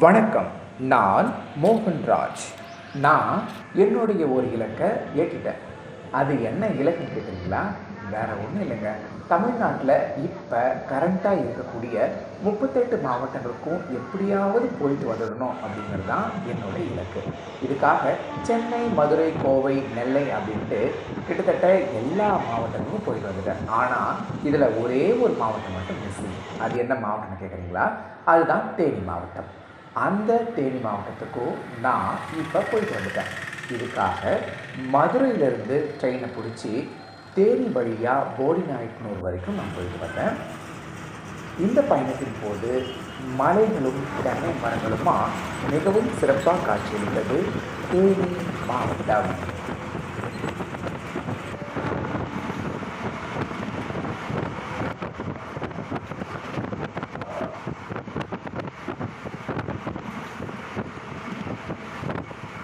வணக்கம் நான் மோகன்ராஜ். நான் என்னுடைய ஒரு இலக்கை ஏற்றிட்டேன். அது என்ன இலக்குன்னு கேட்குறீங்களா வேறு ஒன்றும் இல்லைங்க. தமிழ்நாட்டில் இப்போ கரண்ட்டாக இருக்கக்கூடிய முப்பத்தெட்டு மாவட்டங்களுக்கும் எப்படியாவது போயிட்டு வந்துடணும் அப்படிங்கிறது தான் என்னுடைய இலக்கு. இதுக்காக சென்னை மதுரை கோவை நெல்லை அப்படின்ட்டு கிட்டத்தட்ட எல்லா மாவட்டங்களுக்கும் போயிட்டு வந்துட்டேன். ஆனால் இதில் ஒரே ஒரு மாவட்டம் மட்டும் மிஸ் அது என்ன மாவட்டம்னு கேட்குறீங்களா அதுதான் தேனி மாவட்டம். அந்த தேனி மாவட்டத்துக்கும் நான் இப்போ போயிட்டு வந்துட்டேன். இதுக்காக மதுரையிலேருந்து ட்ரெயினை பிடிச்சி தேனி வழியாக போடி நாயக்கனூர் வரைக்கும் நான் போயிட்டு வந்தேன். இந்த பயணத்தின் போது மலைகளும் தென்னை மரங்களுமா மிகவும் சிறப்பாக காட்சியளித்தது தேனி மாவட்டம்.